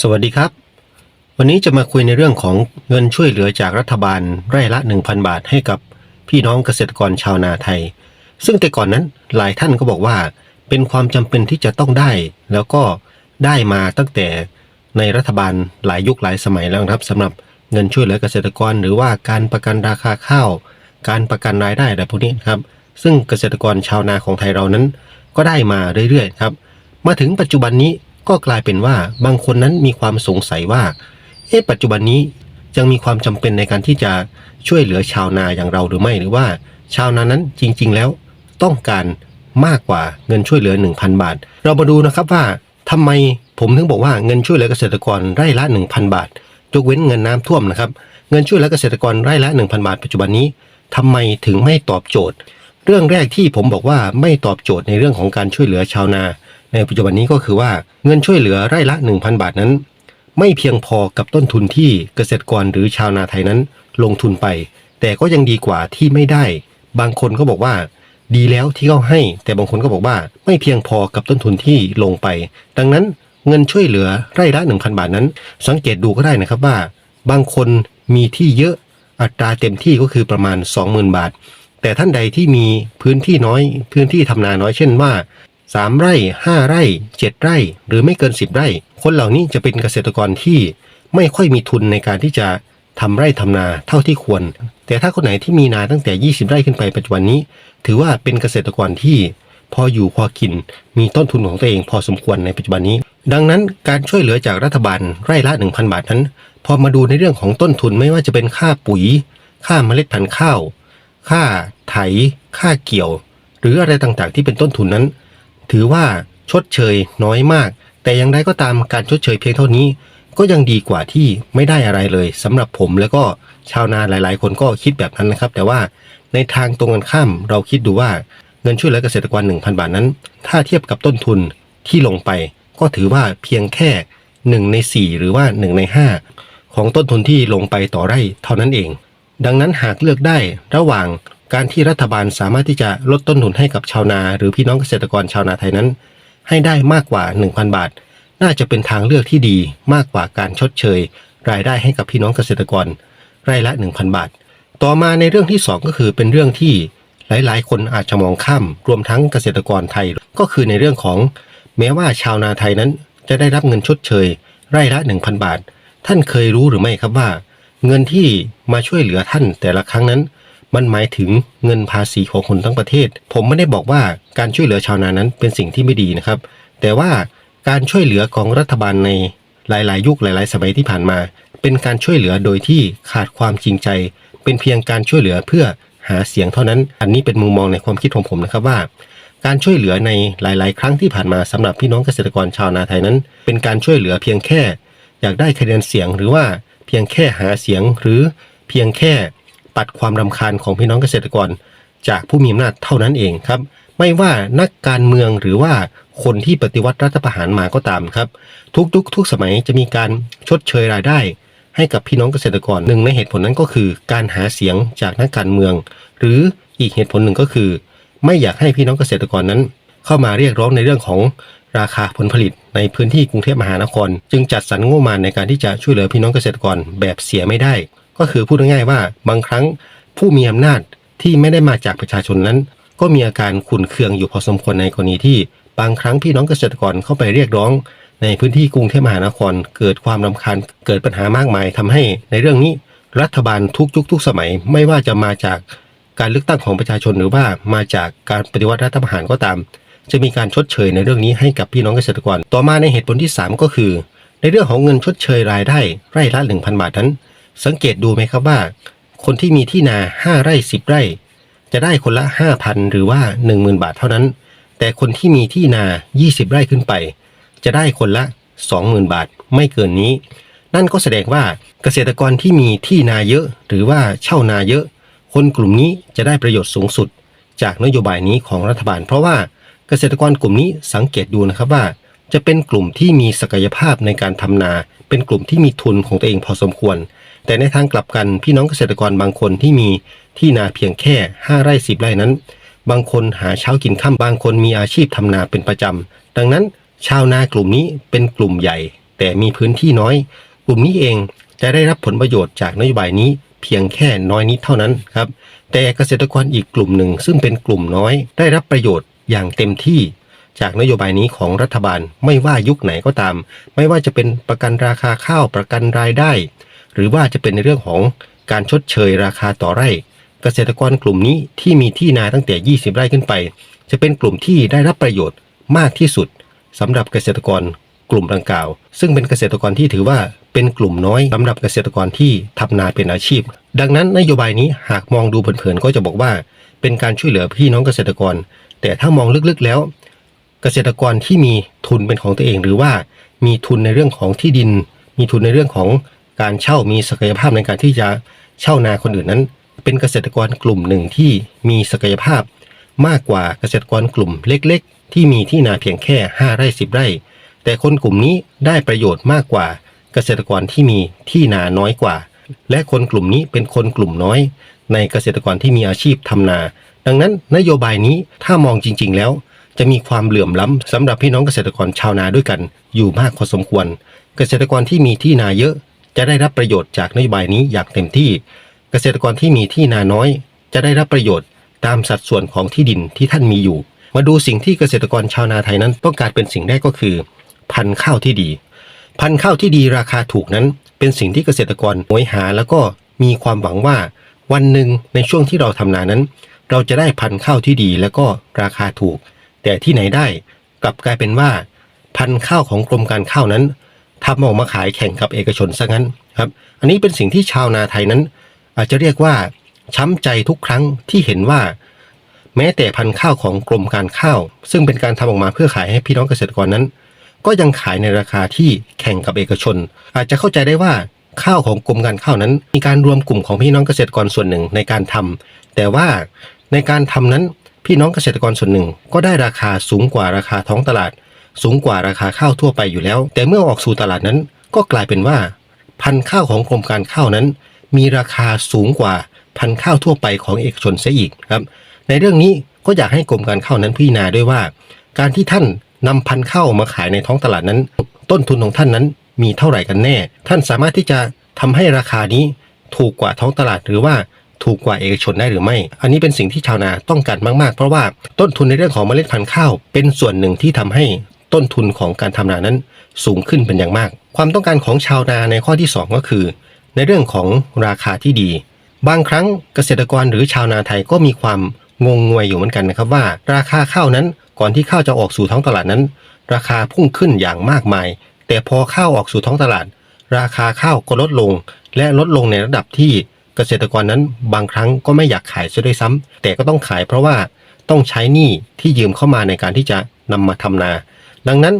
สวัสดีครับ วันนี้จะมาคุยในเรื่องของเงินช่วยเหลือจากรัฐบาลไร่ละ 1,000 บาทให้กับพี่น้องเกษตรกรชาวนาไทย ซึ่งแต่ก่อนนั้นหลายท่านก็บอกว่า เป็นความจำเป็นที่จะต้องได้ แล้วก็ได้มาตั้งแต่ในรัฐบาลหลายยุคหลายสมัยแล้วครับสำหรับเงินช่วยเหลือเกษตรกร หรือว่าการประกันราคาข้าว การประกันรายได้อะไรพวกนี้ครับ ซึ่งเกษตรกรชาวนาของไทยเรานั้น ก็ได้มาเรื่อยๆครับ มาถึงปัจจุบันนี้ ก็กลายเป็นว่าบางคนนั้นมีความสงสัยว่า เอ๊ะปัจจุบันนี้ยังมีความจำเป็นในการที่จะช่วยเหลือชาวนาอย่างเราหรือไม่หรือว่า ชาวนานั้นจริง ๆ แล้วต้องการมากกว่าเงินช่วยเหลือ 1,000 บาท เรามาดูนะครับว่าทำไมผมถึงบอกว่าเงินช่วยเหลือเกษตรกรไร่ละ 1,000 บาทยกเว้นเงินน้ำท่วมนะครับ เงินช่วยเหลือเกษตรกรไร่ละ 1,000 บาทปัจจุบันนี้ทำไมถึงไม่ตอบโจทย์ เรื่องแรกที่ผมบอกว่าไม่ตอบโจทย์ในเรื่องของการช่วยเหลือชาวนา ในปัจจุบันนี้ก็คือว่าเงินช่วยเหลือไร่ละ 1,000 บาทนั้น ไม่เพียงพอกับต้นทุนที่เกษตรกรหรือชาวนาไทยนั้นลงทุนไป แต่ก็ยังดีกว่าที่ไม่ได้ บางคนก็บอกว่า ดีแล้วที่เขาให้ แต่บางคนก็บอกว่า ไม่เพียงพอกับต้นทุนที่ลงไป ดังนั้นเงินช่วยเหลือไร่ละ 1,000 บาทนั้น สังเกตดูก็ได้นะครับว่า บางคนมีที่เยอะอัตราเต็มที่ก็คือประมาณ 20,000 บาท แต่ท่านใดที่มีพื้นที่น้อย พื้นที่ทำนาน้อยเช่นว่า 3ไร่5ไร่7ไร่ หรือไม่เกิน10ไร่ คนเหล่านี้จะเป็นเกษตรกรที่ไม่ค่อยมีทุนในการที่จะทำไร่ทำนาเท่าที่ควร แต่ถ้าคนไหนที่มีนาตั้งแต่ 20 ไร่ขึ้นไปปัจจุบันนี้ ถือว่าเป็นเกษตรกรที่พออยู่พอกิน มีต้นทุนของตัวเองพอสมควรในปัจจุบันนี้ ดังนั้นการช่วยเหลือจากรัฐบาลไร่ละ 1,000 บาทนั้น พอมาดูในเรื่องของต้นทุนไม่ว่าจะเป็นค่าปุ๋ย ค่าเมล็ดพันธุ์ข้าว ค่าไถ ค่าเกี่ยว หรืออะไรต่างๆ ที่เป็นต้นทุนนั้น ถือว่าชดเชยน้อยมาก แต่อย่างไรก็ตามการชดเชยเพียงเท่านี้ ก็ยังดีกว่าที่ไม่ได้อะไรเลยสำหรับผมแล้วก็ชาวนาหลายๆ คนก็คิดแบบนั้นนะครับ แต่ว่าในทางตรงกันข้ามเราคิดดูว่าเงินช่วยเหลือเกษตรกร 1,000 บาทนั้น ถ้าเทียบกับต้นทุนที่ลงไป ก็ถือว่าเพียงแค่ 1 ใน 4 หรือว่า 1 ใน 5 ของต้นทุนที่ลงไปต่อไร่เท่านั้นเอง ดังนั้นหากเลือกได้ระหว่าง การที่รัฐบาลสามารถที่จะลดต้นทุนให้กับชาวนา หรือพี่น้องเกษตรกรชาวนาไทยนั้น ให้ได้มากกว่า 1,000 บาท น่าจะเป็นทางเลือกที่ดีมากกว่าการชดเชย รายได้ให้กับพี่น้องเกษตรกรไร่ละ 1,000 บาท ต่อมาในเรื่องที่ 2 ก็คือเป็นเรื่องที่หลาย ๆ คนอาจจะมองข้ามรวมทั้งเกษตรกรไทย ก็คือในเรื่องของ แม้ว่าชาวนาไทยนั้น จะได้รับเงินชดเชย ไร่ละ 1,000 บาท ท่านเคยรู้หรือไม่ครับว่า เงินที่มาช่วยเหลือท่านแต่ละครั้งนั้น มันหมายถึงเงินภาษีของคนทั้งประเทศ ผมไม่ได้บอกว่าการช่วยเหลือชาวนานั้นเป็นสิ่งที่ไม่ดีนะครับ แต่ว่าการช่วยเหลือของรัฐบาลในหลาย ๆ ยุคหลาย ๆ สมัยที่ผ่านมา เป็นการช่วยเหลือโดยที่ขาดความจริงใจ เป็นเพียงการช่วยเหลือเพื่อหาเสียงเท่านั้น อันนี้เป็นมุมมองในความคิดของผมนะครับว่า การช่วยเหลือในหลาย ๆ ครั้งที่ผ่านมาสำหรับพี่น้องเกษตรกรชาวนาไทยนั้น เป็นการช่วยเหลือเพียงแค่ อยากได้คะแนนเสียงหรือว่าเพียงแค่หาเสียงหรือเพียงแค่ ปัดความรำคาญของพี่น้องเกษตรกร จากผู้มีอำนาจเท่านั้นเองครับ ไม่ว่านักการเมืองหรือว่าคนที่ปฏิวัติรัฐประหารมาก็ตามครับ ทุกยุคทุกสมัยจะมีการชดเชยรายได้ ให้กับพี่น้องเกษตรกรหนึ่งในเหตุผลนั้นก็คือ การหาเสียงจากนักการเมือง หรืออีกเหตุผลหนึ่งก็คือ ไม่อยากให้พี่น้องเกษตรกรนั้น เข้ามาเรียกร้องในเรื่องของราคาผลผลิตในพื้นที่กรุงเทพมหานคร จึงจัดสรรงบประมาณในการที่จะช่วยเหลือพี่น้องเกษตรกรแบบเสียไม่ได้ ก็คือพูดง่ายๆว่าบางครั้งผู้มีอำนาจที่ไม่ได้มาจากประชาชนนั้น ก็มีอาการขุ่นเคืองอยู่พอสมควรในกรณีที่ บางครั้งพี่น้องเกษตรกรเข้าไปเรียกร้อง ในพื้นที่กรุงเทพมหานคร เกิดความรำคาญเกิดปัญหามากมายทำให้ในเรื่องนี้รัฐบาลทุกยุคทุกสมัยไม่ว่าจะมาจากการเลือกตั้งของประชาชนหรือว่ามาจากการปฏิวัติรัฐประหารก็ตาม จะมีการชดเชยในเรื่องนี้ให้กับพี่น้องเกษตรกร ต่อมาในเหตุผลที่ 3 ก็คือ ในเรื่องของเงินชดเชยรายได้ไร่ละ 1,000 บาทนั้น สังเกตดูไหมครับว่า คนที่มีที่นา5ไร่10ไร่ จะได้คนละ5,000หรือว่า10,000บาทเท่านั้น แต่คนที่มีที่นา20ไร่ขึ้นไป จะได้คนละ20,000บาทไม่เกินนี้ นั่นก็แสดงว่าเกษตรกรที่มีที่นาเยอะ หรือว่าเช่านาเยอะ คนกลุ่มนี้จะได้ประโยชน์สูงสุด จากนโยบายนี้ของรัฐบาล เพราะว่าเกษตรกรกลุ่มนี้สังเกตดูนะครับว่าจะเป็นกลุ่มที่มีศักยภาพในการทำนา เป็นกลุ่มที่มีทุนของตัวเองพอสมควร แต่ในทางกลับกันพี่น้องเกษตรกรบางคนที่มีที่นาเพียงแค่ 5 ไร่10ไร่นั้น บางคนหาเช้ากินข้ามบางคนมีอาชีพทำนาเป็นประจำดังนั้นชาวนากลุ่มนี้เป็นกลุ่มใหญ่ แต่มีพื้นที่น้อย กลุ่มนี้เองจะได้รับผลประโยชน์จากนโยบายนี้เพียงแค่น้อยนิดเท่านั้นครับ แต่เกษตรกรอีกกลุ่มหนึ่งซึ่งเป็นกลุ่มน้อย ได้รับประโยชน์อย่างเต็มที่ จากนโยบายนี้ของรัฐบาลไม่ว่ายุคไหนก็ตาม ไม่ว่าจะเป็นประกันราคาข้าวประกันรายได้ หรือว่าจะเป็นในเรื่องของการชดเชยราคาต่อไร่ เกษตรกรกลุ่มนี้ที่มีที่นาตั้งแต่ 20 ไร่ขึ้นไป จะเป็นกลุ่มที่ได้รับประโยชน์มากที่สุดสำหรับเกษตรกรกลุ่มดังกล่าว ซึ่งเป็นเกษตรกรที่ถือว่าเป็นกลุ่มน้อยสำหรับเกษตรกรที่ทำนาเป็นอาชีพ ดังนั้นนโยบายนี้หากมองดูเผินๆก็จะบอกว่า เป็นการช่วยเหลือพี่น้องเกษตรกร แต่ถ้ามองลึกๆแล้ว เกษตรกรที่มีทุนเป็นของตัวเอง หรือว่ามีทุนในเรื่องของที่ดิน มีทุนในเรื่องของ การเช่ามีศักยภาพในการที่จะเช่านาคนอื่นนั้น เป็นเกษตรกรกลุ่มหนึ่งที่มีศักยภาพ มากกว่าเกษตรกรกลุ่มเล็ก ๆ ที่มีที่นาเพียงแค่ 5 ไร่10 ไร่ แต่คนกลุ่มนี้ได้ประโยชน์มากกว่าเกษตรกรที่มีที่นาน้อยกว่า และคนกลุ่มนี้เป็นคนกลุ่มน้อย ในเกษตรกรที่มีอาชีพทำนา ดังนั้นนโยบายนี้ถ้ามองจริง ๆ แล้ว จะมีความเหลื่อมล้ำสำหรับพี่น้องเกษตรกรชาวนาด้วยกัน อยู่มากพอสมควร เกษตรกรที่มีที่นาเยอะ จะได้รับประโยชน์จากนโยบายนี้อย่างเต็มที่ เกษตรกรที่มีที่นาน้อย จะได้รับประโยชน์ตามสัดส่วนของที่ดินที่ท่านมีอยู่ มาดูสิ่งที่เกษตรกรชาวนาไทยนั้น ต้องการเป็นสิ่งแรกก็คือ พันธุ์ข้าวที่ดี พันธุ์ข้าวที่ดีราคาถูกนั้น เป็นสิ่งที่เกษตรกรหวยหา แล้วก็มีความหวังว่า วันหนึ่งในช่วงที่เราทำนานั้น เราจะได้พันธุ์ข้าวที่ดีแล้วก็ราคาถูก แต่ที่ไหนได้กลับกลายเป็นว่า พันธุ์ข้าวของกรมการข้าวนั้น ทำออกมาขายแข่งกับเอกชนซะงั้นครับ อันนี้เป็นสิ่งที่ชาวนาไทยนั้น อาจจะเรียกว่าช้ำใจทุกครั้งที่เห็นว่า แม้แต่พันธุ์ข้าวของกรมการข้าว ซึ่งเป็นการทำออกมาเพื่อขายให้พี่น้องเกษตรกรนั้น ก็ยังขายในราคาที่แข่งกับเอกชน อาจจะเข้าใจได้ว่าข้าวของกรมการข้าวนั้น มีการรวมกลุ่มของพี่น้องเกษตรกรส่วนหนึ่งในการทำแต่ว่าในการทำนั้นพี่น้องเกษตรกรส่วนหนึ่งก็ได้ราคาสูงกว่าราคาท้องตลาด สูงกว่าราคาข้าวทั่วไปอยู่แล้ว แต่เมื่อออกสู่ตลาดนั้น ก็กลายเป็นว่า พันธุ์ข้าวของกรมการข้าวนั้น มีราคาสูงกว่าพันธุ์ข้าวทั่วไปของเอกชนเสียอีกครับ ในเรื่องนี้ก็อยากให้กรมการข้าวนั้นพิจารณาด้วยว่า การที่ท่านนำพันธุ์ข้าวมาขายในท้องตลาดนั้น ต้นทุนของท่านนั้นมีเท่าไหร่กันแน่ ท่านสามารถที่จะทำให้ราคานี้ถูกกว่าท้องตลาดหรือว่าถูกกว่าเอกชนได้หรือไม่ อันนี้เป็นสิ่งที่ชาวนาต้องการมาก ๆ เพราะว่าต้นทุนในเรื่องของเมล็ดพันธุ์ข้าว เป็นส่วนหนึ่งที่ทำให้ ต้นทุนของการทำนานั้นสูงขึ้นเป็นอย่างมาก ความต้องการของชาวนาในข้อที่สองก็คือ ในเรื่องของราคาที่ดี บางครั้งเกษตรกรหรือชาวนาไทยก็มีความงงงวยอยู่เหมือนกันนะครับว่า ราคาข้าวนั้นก่อนที่ข้าวจะออกสู่ท้องตลาดนั้น ราคาพุ่งขึ้นอย่างมากมาย แต่พอข้าวออกสู่ท้องตลาด ราคาข้าวก็ลดลง และลดลงในระดับที่เกษตรกรนั้นบางครั้งก็ไม่อยากขายซะด้วยซ้ำแต่ก็ต้องขายเพราะว่าต้องใช้หนี้ที่ยืมเข้ามาในการที่จะนำมาทำนา ดังนั้น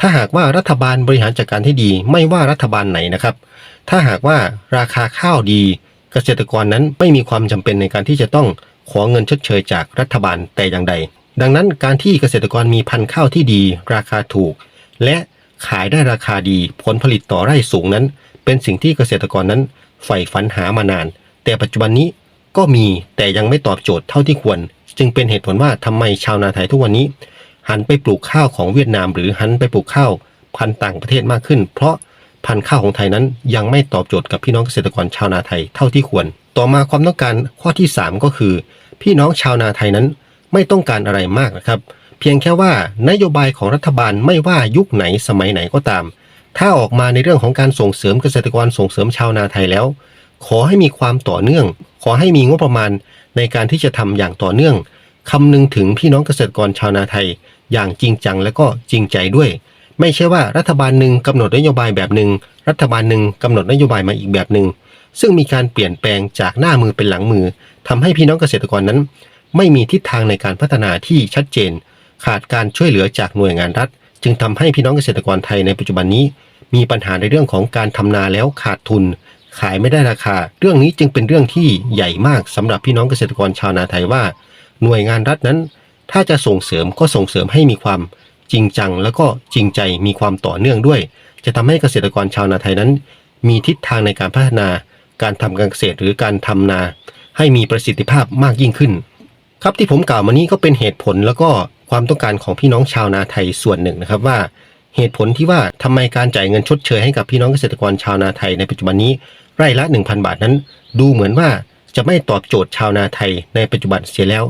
ถ้าหากว่ารัฐบาลบริหารจัดการที่ดีไม่ว่ารัฐบาลไหนนะครับ ถ้าหากว่าราคาข้าวดี เกษตรกรนั้นไม่มีความจำเป็นในการที่จะต้องขอเงินชดเชยจากรัฐบาลแต่อย่างใด ดังนั้นการที่เกษตรกรมีพันธุ์ข้าวที่ดี ราคาถูก และขายได้ราคาดีผลผลิตต่อไร่สูงนั้น เป็นสิ่งที่เกษตรกรนั้นใฝ่ฝันหามานาน แต่ปัจจุบันนี้ก็มีแต่ยังไม่ตอบโจทย์เท่าที่ควร จึงเป็นเหตุผลว่าทำไมชาวนาไทยทุกวันนี้ หันไปปลูกข้าวของเวียดนาม หรือหันไปปลูกข้าวพันธุ์ต่างประเทศมากขึ้น เพราะพันธุ์ข้าวของไทยนั้นยังไม่ตอบโจทย์กับพี่น้องเกษตรกรชาวนาไทยเท่าที่ควร ต่อมาความต้องการข้อที่ 3 ก็คือ พี่น้องชาวนาไทยนั้นไม่ต้องการอะไรมากนะครับ เพียงแค่ว่านโยบายของรัฐบาลไม่ว่ายุคไหนสมัยไหนก็ตาม ถ้าออกมาในเรื่องของการส่งเสริมเกษตรกรส่งเสริมชาวนาไทยแล้ว ขอให้มีความต่อเนื่อง ขอให้มีงบประมาณในการที่จะทำอย่างต่อเนื่องคำนึงถึงพี่น้องเกษตรกรชาวนาไทย อย่างจริงจังและก็จริงใจด้วย ไม่ใช่ว่ารัฐบาลหนึ่งกำหนดนโยบายแบบหนึ่งรัฐบาลหนึ่งกำหนดนโยบายมาอีกแบบหนึ่งซึ่งมีการเปลี่ยนแปลงจากหน้ามือเป็นหลังมือทำให้พี่น้องเกษตรกรนั้น ไม่มีทิศทางในการพัฒนาที่ชัดเจน ขาดการช่วยเหลือจากหน่วยงานรัฐ จึงทำให้พี่น้องเกษตรกรไทยในปัจจุบันนี้ มีปัญหาในเรื่องของการทำนาแล้วขาดทุน ขายไม่ได้ราคา เรื่องนี้จึงเป็นเรื่องที่ใหญ่มากสำหรับพี่น้องเกษตรกรชาวนาไทยว่า หน่วยงานรัฐนั้น ถ้าจะส่งเสริมก็ส่งเสริมให้มีความจริงจัง แล้วก็จริงใจมีความต่อเนื่องด้วย จะทำให้เกษตรกรชาวนาไทยนั้น มีทิศทางในการพัฒนา การทำการเกษตรหรือการทำนา ให้มีประสิทธิภาพมากยิ่งขึ้น ครับที่ผมกล่าวมานี้ก็เป็นเหตุผลแล้วก็ความต้องการของพี่น้องชาวนาไทยส่วนหนึ่งนะครับว่า เหตุผลที่ว่าทำไมการจ่ายเงินชดเชยให้กับพี่น้องเกษตรกรชาวนาไทยในปัจจุบันนี้ไร่ละ 1,000 บาทนั้น ดูเหมือนว่าจะไม่ตอบโจทย์ชาวนาไทยในปัจจุบันเสียแล้ว